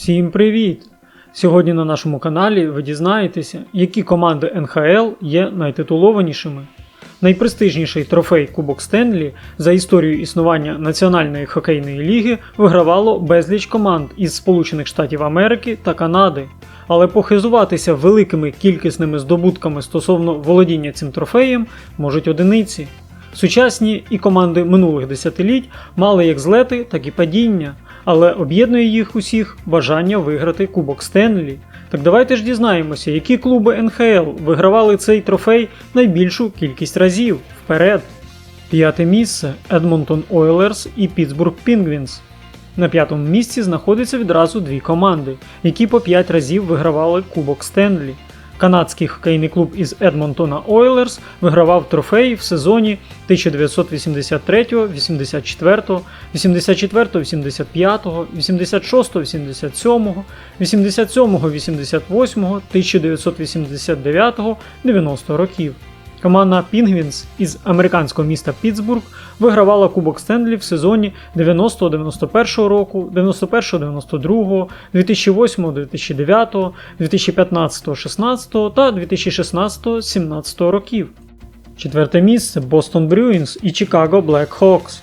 Всім привіт! Сьогодні на нашому каналі ви дізнаєтеся, які команди НХЛ є найтитулованішими. Найпрестижніший трофей Кубок Стенлі за історію існування Національної хокейної ліги вигравало безліч команд із Сполучених Штатів Америки та Канади. Але похизуватися великими кількісними здобутками стосовно володіння цим трофеєм можуть одиниці. Сучасні і команди минулих десятиліть мали як злети, так і падіння, але об'єднує їх усіх бажання виграти Кубок Стенлі. Так давайте ж дізнаємося, які клуби НХЛ вигравали цей трофей найбільшу кількість разів вперед. П'яте місце Едмонтон Ойлерс і Пітсбург Пінгвінс. На п'ятому місці знаходяться відразу дві команди, які по 5 разів вигравали Кубок Стенлі. Канадський хокейний клуб із Едмонтона Ойлерс вигравав трофеї в сезоні 1983, 84, 84, 85, 86, 87, 87, 88, 1989, 90 років. Команда Пінгвінс із американського міста Пітсбург вигравала Кубок Стенлі в сезоні 90-91 року, 91-92, 2008-2009, 2015-16 та 2016-17 років. Четверте місце Бостон Брюінс і Чикаго Блек Хокс.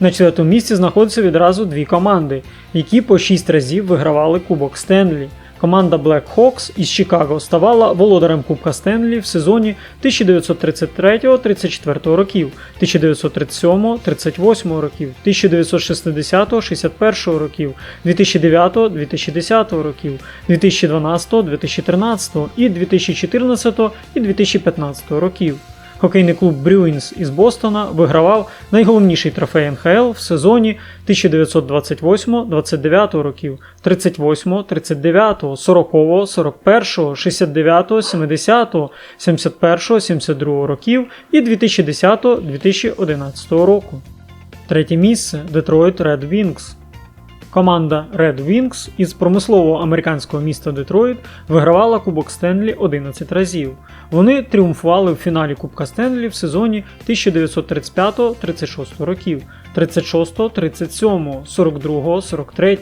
На четвертому місці знаходяться відразу дві команди, які по 6 разів вигравали Кубок Стенлі. Команда Black Hawks із Чикаго ставала володарем Кубка Стенлі в сезоні 1933-34 років, 1937-38 років, 1960-61 років, 2009-2010 років, 2012-2013 і 2014 і 2015 років. Хокейний клуб Брюінс із Бостона вигравав найголовніший трофей НХЛ в сезоні 1928-29 років, 38, 39, 40, 41, 69, 70, 71, 72 років і 2010-2011 року. Третє місце Detroit Red Wings. Команда Red Wings із промислового американського міста Детройт вигравала Кубок Стенлі 11 разів. Вони тріумфували в фіналі Кубка Стенлі в сезоні 1935-36 років, 36, 37, 42, 43,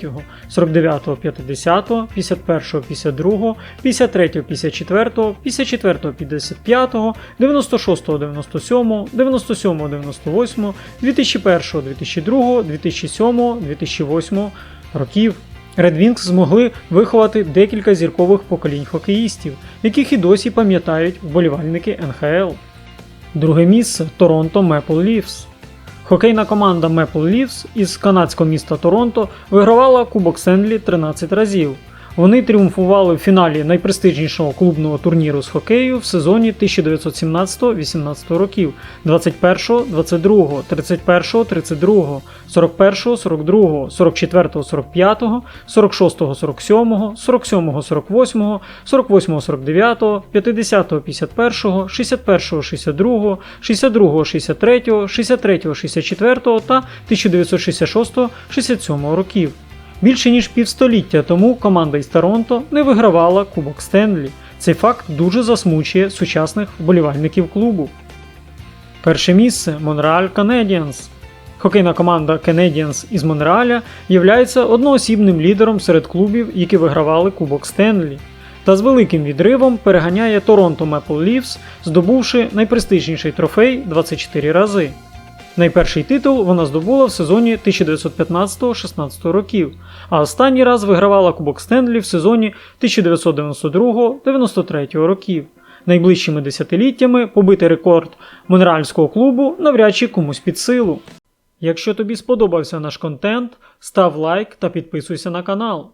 49, 50, 51, 52, 53, 54, 54, 55, 96, 97, 97, 98, 2001, 2002, 2007, 2008 років. Red Wings змогли виховати декілька зіркових поколінь хокеїстів, яких і досі пам'ятають вболівальники НХЛ. Друге місце Торонто Maple Leafs. Хокейна команда Maple Leafs із канадського міста Торонто вигравала Кубок Сенлі 13 разів. Вони тріумфували в фіналі найпрестижнішого клубного турніру з хокею в сезоні 1917-18 років 21, 22, 31, 32, 41, 42, 44, 45, 46, 47, 47, 48, 48, 49, 50, 51, 61, 62, 62, 63, 63, 64 та 1966-67 років. Більше ніж півстоліття тому команда із Торонто не вигравала Кубок Стенлі. Цей факт дуже засмучує сучасних вболівальників клубу. Перше місце Монреаль Canadiens. Хокейна команда Canadiens із Монреаля є одноосібним лідером серед клубів, які вигравали Кубок Стенлі. Та з великим відривом переганяє Торонто Maple Leafs, здобувши найпрестижніший трофей 24 рази. Найперший титул вона здобула в сезоні 1915-16 років, а останній раз вигравала Кубок Стенлі в сезоні 1992-93 років. Найближчими десятиліттями побити рекорд монреальського клубу навряд чи комусь під силу. Якщо тобі сподобався наш контент, став лайк та підписуйся на канал.